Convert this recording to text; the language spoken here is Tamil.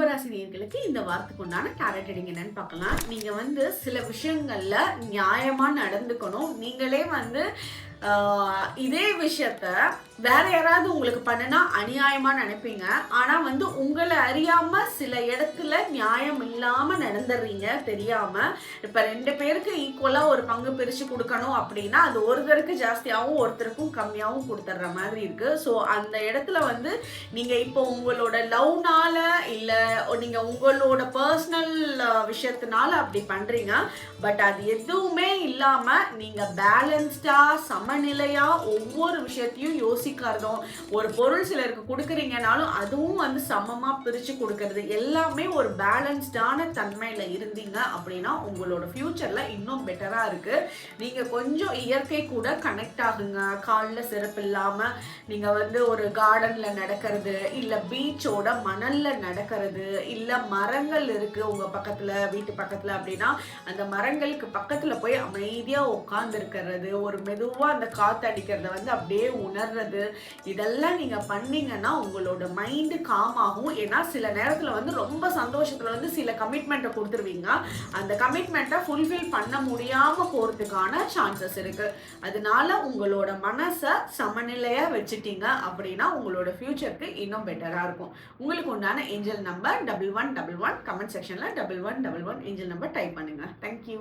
கும்பராசினியர்களுக்கு இந்த வாரத்துக்கு உண்டான டேரட் ரீடிங் என்னன்னு பார்க்கலாம். நீங்க வந்து சில விஷயங்கள்ல நியாயமா நடந்துக்கணும். நீங்களே வந்து இதே விஷயத்த வேற யாராவது உங்களுக்கு பண்ணுனா அநியாயமா நினைப்பீங்க. ஆனா வந்து உங்களை அறியாம சில இடத்துல நியாயம் இல்லாம நடந்துடுறீங்க தெரியாம. இப்ப ரெண்டு பேருக்கு ஈக்குவலா ஒரு பங்கு பிரிச்சு கொடுக்கணும் அப்படின்னா அது ஒருத்தருக்கு ஜாஸ்தியாகவும் ஒருத்தருக்கும் கம்மியாகவும் கொடுத்துட்ற மாதிரி இருக்கு. ஸோ அந்த இடத்துல வந்து நீங்க இப்போ உங்களோட லவ்னால இல்ல நீங்க உங்களோட பர்சனல் விஷயத்தினால அப்படி பண்றீங்க. பட் அது எதுவுமே இல்லாம நீங்க பேலன்ஸ்டா சமநிலையாக ஒவ்வொரு விஷயத்தையும் யோசிக்கிறதும் ஒரு பொருள் சிலருக்கு கொடுக்குறீங்கனாலும் அதுவும் வந்து சமமாக பிரித்து கொடுக்கறது எல்லாமே ஒரு பேலன்ஸ்டான தன்மையில் இருந்தீங்க அப்படின்னா உங்களோட ஃப்யூச்சரில் இன்னும் பெட்டராக இருக்குது நீங்கள் கொஞ்சம் இயற்கை கூட கனெக்ட் ஆகுங்க. காலில் சிறப்பு இல்லாமல் நீங்கள் வந்து ஒரு கார்டனில் நடக்கிறது இல்லை பீச்சோட மணலில் நடக்கிறது இல்லை மரங்கள் இருக்குது உங்கள் பக்கத்தில் வீட்டு பக்கத்தில் அப்படின்னா அந்த மரங்களுக்கு பக்கத்தில் போய் அமைதியாக உட்காந்துருக்கிறது ஒரு மெதுவாக அந்த காற்று அடிக்கிறத வந்து அப்படியே உணர்றது. இதெல்லாம் நீங்கள் பண்ணீங்கன்னா உங்களோட மைண்டு காம் ஆகும். ஏன்னா சில நேரத்தில் வந்து ரொம்ப சந்தோஷத்தில் வந்து சில கமிட்மெண்ட்டை கொடுத்துருவீங்க. அந்த கமிட்மெண்ட்டை ஃபுல்ஃபில் பண்ண முடியாமல் போகிறதுக்கான சான்சஸ் இருக்குது அதனால உங்களோட மனசை சமநிலையாக வச்சுட்டீங்க அப்படின்னா உங்களோட ஃப்யூச்சருக்கு இன்னும் பெட்டராக இருக்கும். உங்களுக்கு உண்டான angel number double one double one comment செக்ஷனில் double one double one angel number type பண்ணுங்க. Thank you